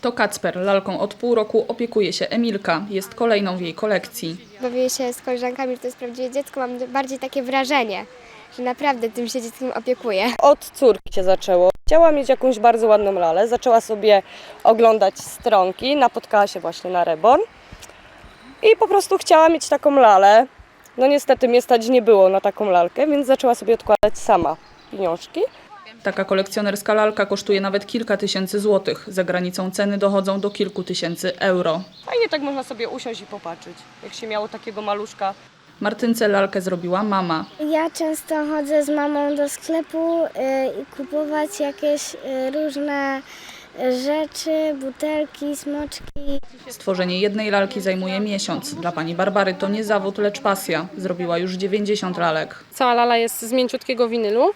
To Kacper, lalką od pół roku opiekuje się Emilka, jest kolejną w jej kolekcji. Bawię się z koleżankami, że to jest prawdziwe dziecko. Mam bardziej takie wrażenie, że naprawdę tym się dzieckiem opiekuję. Od córki się zaczęło. Chciała mieć jakąś bardzo ładną lalę, zaczęła sobie oglądać stronki, napotkała się właśnie na Reborn i po prostu chciała mieć taką lalę. No niestety mnie stać nie było na taką lalkę, więc zaczęła sobie odkładać sama pieniążki. Taka kolekcjonerska lalka kosztuje nawet kilka tysięcy złotych. Za granicą ceny dochodzą do kilku tysięcy euro. Fajnie tak można sobie usiąść i popatrzeć, jak się miało takiego maluszka. Martynce lalkę zrobiła mama. Ja często chodzę z mamą do sklepu y, i kupować jakieś y, różne rzeczy, butelki, smoczki. Stworzenie jednej lalki zajmuje miesiąc. Dla pani Barbary to nie zawód, lecz pasja. Zrobiła już 90 lalek. Cała lala jest z mięciutkiego winylu.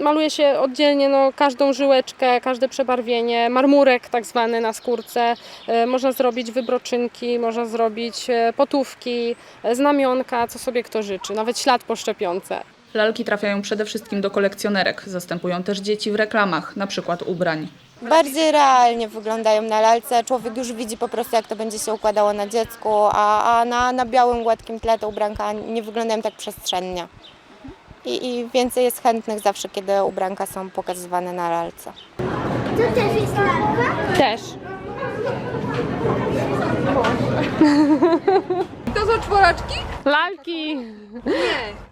Maluje się oddzielnie no, każdą żyłeczkę, każde przebarwienie, marmurek tak zwany na skórce. E, Można zrobić wybroczynki, można zrobić e, potówki, e, znamionka, co sobie kto życzy, nawet ślad po szczepionce. Lalki trafiają przede wszystkim do kolekcjonerek. Zastępują też dzieci w reklamach, na przykład ubrań. bardziej realnie wyglądają na lalce. Człowiek już widzi po prostu, jak to będzie się układało na dziecku, a, a na, na białym, gładkim tle te ubranka nie wyglądają tak przestrzennie. I, I więcej jest chętnych zawsze, kiedy ubranka są pokazywane na lalce. To też jest lalka? Też. To są czworaczki? Lalki! Nie!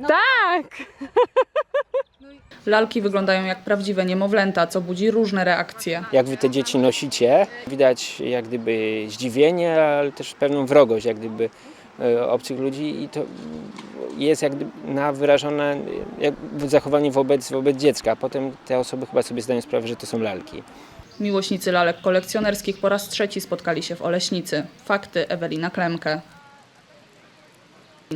Tak! Lalki wyglądają jak prawdziwe niemowlęta, co budzi różne reakcje. jak wy te dzieci nosicie. Widać jak gdyby zdziwienie, ale też pewną wrogość jak gdyby obcych ludzi i to jest jak na wyrażone jak zachowanie wobec, wobec dziecka. Potem te osoby chyba sobie zdają sprawę, że to są lalki. Miłośnicy lalek kolekcjonerskich po raz trzeci spotkali się w Oleśnicy. Fakty Ewelina Klemke.